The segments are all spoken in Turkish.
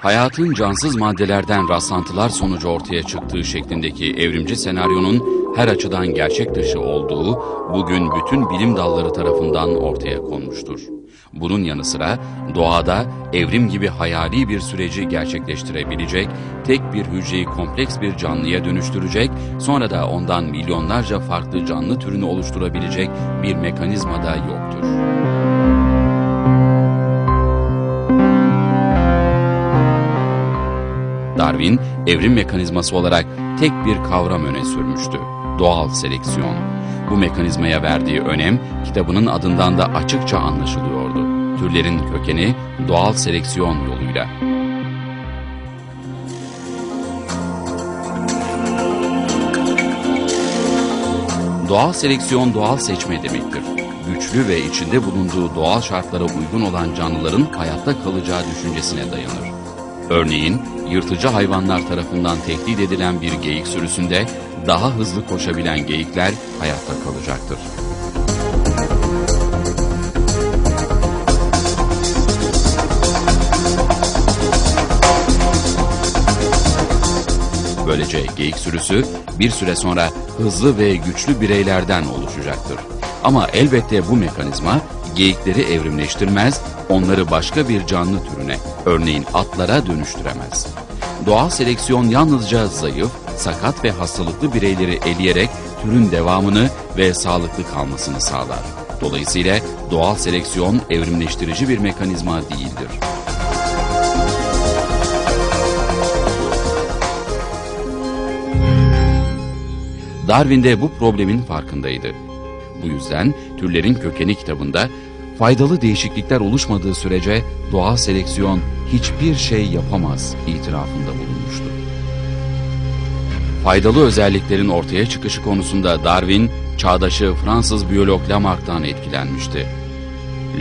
hayatın cansız maddelerden rastlantılar sonucu ortaya çıktığı şeklindeki evrimci senaryonun her açıdan gerçek dışı olduğu bugün bütün bilim dalları tarafından ortaya konmuştur. Bunun yanı sıra doğada evrim gibi hayali bir süreci gerçekleştirebilecek, tek bir hücreyi kompleks bir canlıya dönüştürecek, sonra da ondan milyonlarca farklı canlı türünü oluşturabilecek bir mekanizma da yoktur. Darwin, evrim mekanizması olarak tek bir kavram öne sürmüştü. Doğal seleksiyon. Bu mekanizmaya verdiği önem kitabının adından da açıkça anlaşılıyordu. Türlerin kökeni doğal seleksiyon yoluyla. Doğal seleksiyon doğal seçme demektir. Güçlü ve içinde bulunduğu doğal şartlara uygun olan canlıların hayatta kalacağı düşüncesine dayanır. Örneğin yırtıcı hayvanlar tarafından tehdit edilen bir geyik sürüsünde daha hızlı koşabilen geyikler hayatta kalacaktır. Böylece geyik sürüsü bir süre sonra hızlı ve güçlü bireylerden oluşacaktır. Ama elbette bu mekanizma geyikleri evrimleştirmez, onları başka bir canlı türüne, örneğin atlara dönüştüremez. Doğal seleksiyon yalnızca zayıf, sakat ve hastalıklı bireyleri eleyerek türün devamını ve sağlıklı kalmasını sağlar. Dolayısıyla doğal seleksiyon evrimleştirici bir mekanizma değildir. Darwin de bu problemin farkındaydı. Bu yüzden Türlerin Kökeni kitabında faydalı değişiklikler oluşmadığı sürece doğal seleksiyon hiçbir şey yapamaz itirafında bulunmuştu. Faydalı özelliklerin ortaya çıkışı konusunda Darwin, çağdaşı Fransız biyolog Lamarck'tan etkilenmişti.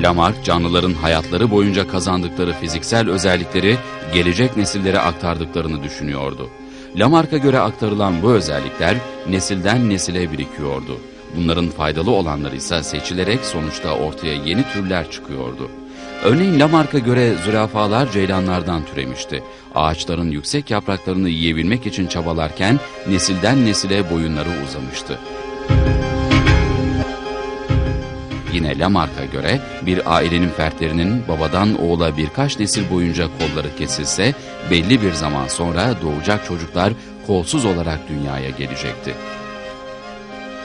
Lamarck, canlıların hayatları boyunca kazandıkları fiziksel özellikleri gelecek nesillere aktardıklarını düşünüyordu. Lamarck'a göre aktarılan bu özellikler nesilden nesile birikiyordu. Bunların faydalı olanları ise seçilerek sonuçta ortaya yeni türler çıkıyordu. Örneğin Lamarck'a göre zürafalar ceylanlardan türemişti. Ağaçların yüksek yapraklarını yiyebilmek için çabalarken nesilden nesile boyunları uzamıştı. Yine Lamarck'a göre bir ailenin fertlerinin babadan oğula birkaç nesil boyunca kolları kesilse belli bir zaman sonra doğacak çocuklar kolsuz olarak dünyaya gelecekti.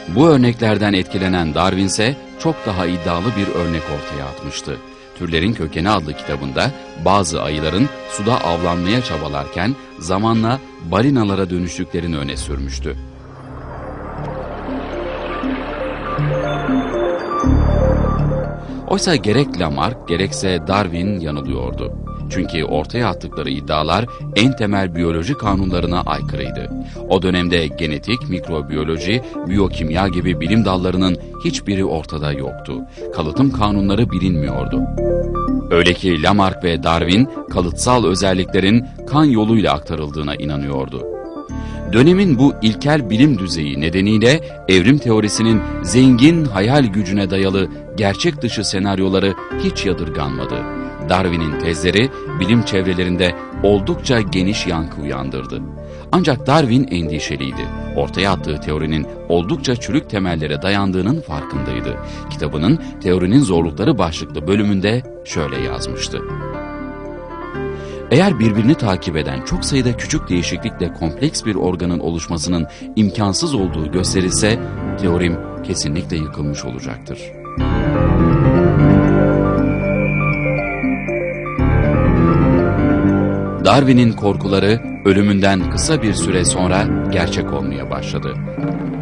Bu örneklerden etkilenen Darwin ise çok daha iddialı bir örnek ortaya atmıştı. Türlerin Kökeni adlı kitabında bazı ayıların suda avlanmaya çabalarken zamanla balinalara dönüştüklerini öne sürmüştü. Oysa gerek Lamarck gerekse Darwin yanılıyordu. Çünkü ortaya attıkları iddialar en temel biyoloji kanunlarına aykırıydı. O dönemde genetik, mikrobiyoloji, biyokimya gibi bilim dallarının hiçbiri ortada yoktu. Kalıtım kanunları bilinmiyordu. Öyle ki Lamarck ve Darwin kalıtsal özelliklerin kan yoluyla aktarıldığına inanıyordu. Dönemin bu ilkel bilim düzeyi nedeniyle evrim teorisinin zengin hayal gücüne dayalı gerçek dışı senaryoları hiç yadırganmadı. Darwin'in tezleri bilim çevrelerinde oldukça geniş yankı uyandırdı. Ancak Darwin endişeliydi. Ortaya attığı teorinin oldukça çürük temellere dayandığının farkındaydı. Kitabının Teorinin Zorlukları başlıklı bölümünde şöyle yazmıştı. Eğer birbirini takip eden çok sayıda küçük değişiklikle kompleks bir organın oluşmasının imkansız olduğu gösterilse, teorim kesinlikle yıkılmış olacaktır. Darwin'in korkuları ölümünden kısa bir süre sonra gerçek olmaya başladı.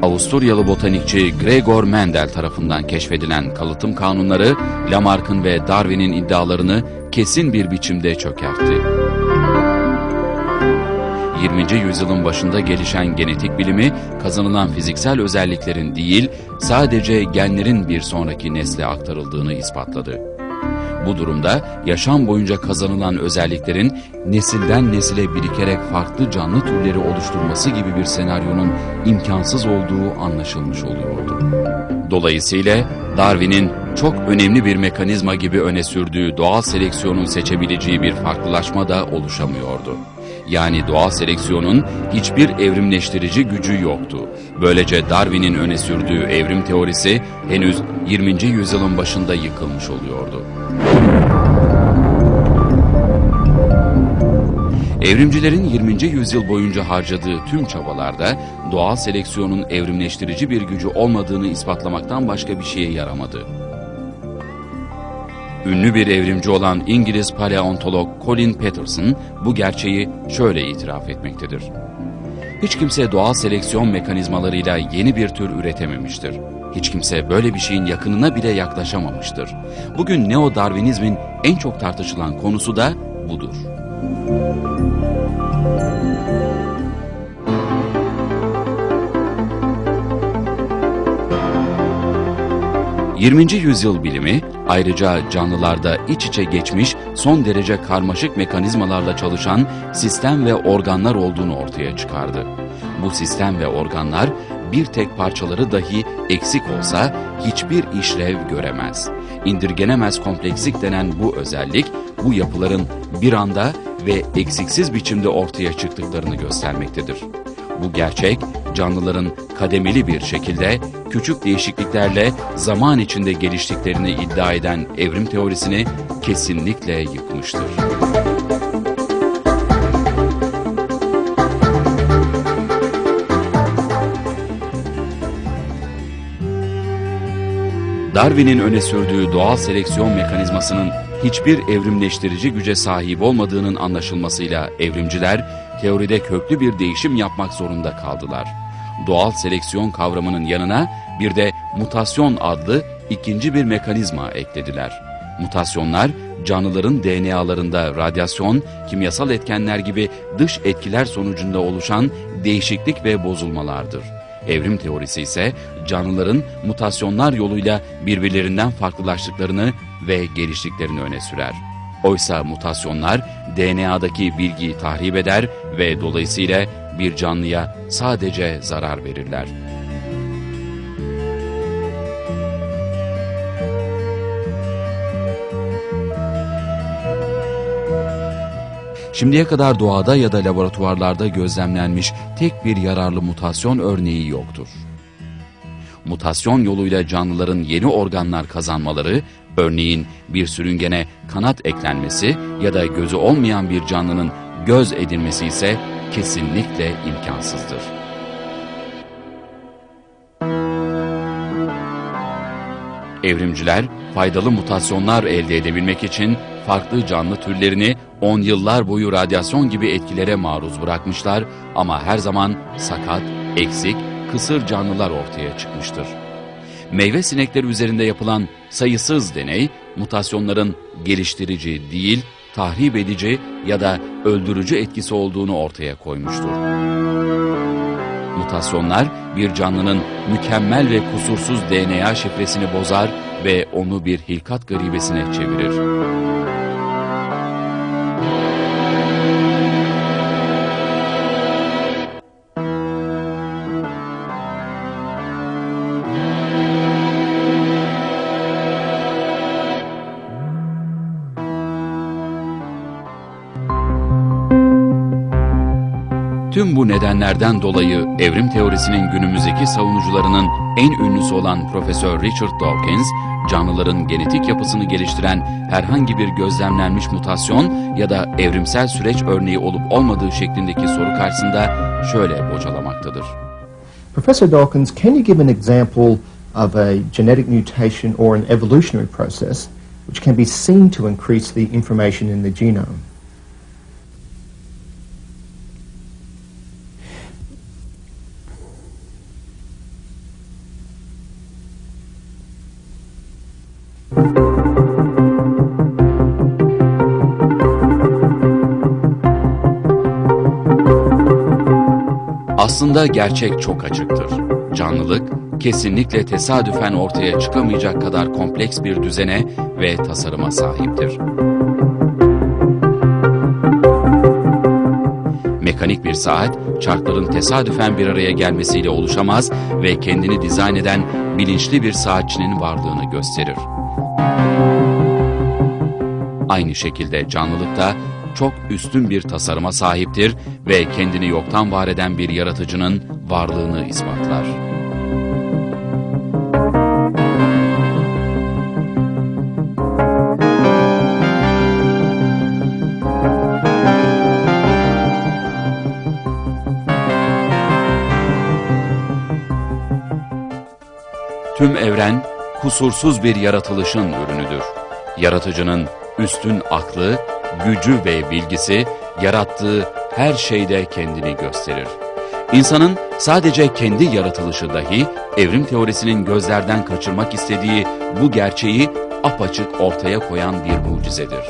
Avusturyalı botanikçi Gregor Mendel tarafından keşfedilen kalıtım kanunları Lamarck'ın ve Darwin'in iddialarını kesin bir biçimde çökertti. 20. yüzyılın başında gelişen genetik bilimi kazanılan fiziksel özelliklerin değil, sadece genlerin bir sonraki nesle aktarıldığını ispatladı. Bu durumda yaşam boyunca kazanılan özelliklerin nesilden nesile birikerek farklı canlı türleri oluşturması gibi bir senaryonun imkansız olduğu anlaşılmış oluyordu. Dolayısıyla Darwin'in çok önemli bir mekanizma gibi öne sürdüğü doğal seleksiyonun seçebileceği bir farklılaşma da oluşamıyordu. Yani doğal seleksiyonun hiçbir evrimleştirici gücü yoktu. Böylece Darwin'in öne sürdüğü evrim teorisi henüz 20. yüzyılın başında yıkılmış oluyordu. Evrimcilerin 20. yüzyıl boyunca harcadığı tüm çabalarda doğal seleksiyonun evrimleştirici bir gücü olmadığını ispatlamaktan başka bir şeye yaramadı. Ünlü bir evrimci olan İngiliz paleontolog Colin Peterson bu gerçeği şöyle itiraf etmektedir. Hiç kimse doğal seleksiyon mekanizmalarıyla yeni bir tür üretememiştir. Hiç kimse böyle bir şeyin yakınına bile yaklaşamamıştır. Bugün neo-darwinizmin en çok tartışılan konusu da budur. 20. yüzyıl bilimi ayrıca canlılarda iç içe geçmiş son derece karmaşık mekanizmalarla çalışan sistem ve organlar olduğunu ortaya çıkardı. Bu sistem ve organlar bir tek parçaları dahi eksik olsa hiçbir işlev göremez. İndirgenemez komplekslik denen bu özellik bu yapıların bir anda ve eksiksiz biçimde ortaya çıktıklarını göstermektedir. Bu gerçek canlıların kademeli bir şekilde küçük değişikliklerle zaman içinde geliştiklerini iddia eden evrim teorisini kesinlikle yıkmıştır. Darwin'in öne sürdüğü doğal seleksiyon mekanizmasının hiçbir evrimleştirici güce sahip olmadığının anlaşılmasıyla evrimciler teoride köklü bir değişim yapmak zorunda kaldılar. Doğal seleksiyon kavramının yanına bir de mutasyon adlı ikinci bir mekanizma eklediler. Mutasyonlar canlıların DNA'larında radyasyon, kimyasal etkenler gibi dış etkiler sonucunda oluşan değişiklik ve bozulmalardır. Evrim teorisi ise canlıların mutasyonlar yoluyla birbirlerinden farklılaştıklarını ve geliştiklerini öne sürer. Oysa mutasyonlar DNA'daki bilgiyi tahrip eder ve dolayısıyla bir canlıya sadece zarar verirler. Şimdiye kadar doğada ya da laboratuvarlarda gözlemlenmiş tek bir yararlı mutasyon örneği yoktur. Mutasyon yoluyla canlıların yeni organlar kazanmaları, örneğin bir sürüngene kanat eklenmesi ya da gözü olmayan bir canlının göz edilmesi ise kesinlikle imkansızdır. Evrimciler faydalı mutasyonlar elde edebilmek için farklı canlı türlerini on yıllar boyu radyasyon gibi etkilere maruz bırakmışlar ama her zaman sakat, eksik, kısır canlılar ortaya çıkmıştır. Meyve sinekleri üzerinde yapılan sayısız deney, mutasyonların geliştirici değil, tahrip edici ya da öldürücü etkisi olduğunu ortaya koymuştur. Mutasyonlar bir canlının mükemmel ve kusursuz DNA şifresini bozar ve onu bir hilkat garibesine çevirir. Tüm bu nedenlerden dolayı evrim teorisinin günümüzdeki savunucularının en ünlüsü olan Profesör Richard Dawkins, canlıların genetik yapısını geliştiren herhangi bir gözlemlenmiş mutasyon ya da evrimsel süreç örneği olup olmadığı şeklindeki soru karşısında şöyle bocalamaktadır. Professor Dawkins, can you give an example of a genetic mutation or an evolutionary process which can be seen to increase the information in the genome? Aslında gerçek çok açıktır. Canlılık kesinlikle tesadüfen ortaya çıkamayacak kadar kompleks bir düzene ve tasarıma sahiptir. Mekanik bir saat, çarkların tesadüfen bir araya gelmesiyle oluşamaz ve kendini dizayn eden bilinçli bir saatçinin varlığını gösterir. Aynı şekilde canlılıkta çok üstün bir tasarıma sahiptir ve kendini yoktan var eden bir yaratıcının varlığını ispatlar. Tüm evren kusursuz bir yaratılışın ürünüdür. Yaratıcının üstün aklı, gücü ve bilgisi yarattığı her şeyde kendini gösterir. İnsanın sadece kendi yaratılışı dahi evrim teorisinin gözlerden kaçırmak istediği bu gerçeği apaçık ortaya koyan bir mucizedir.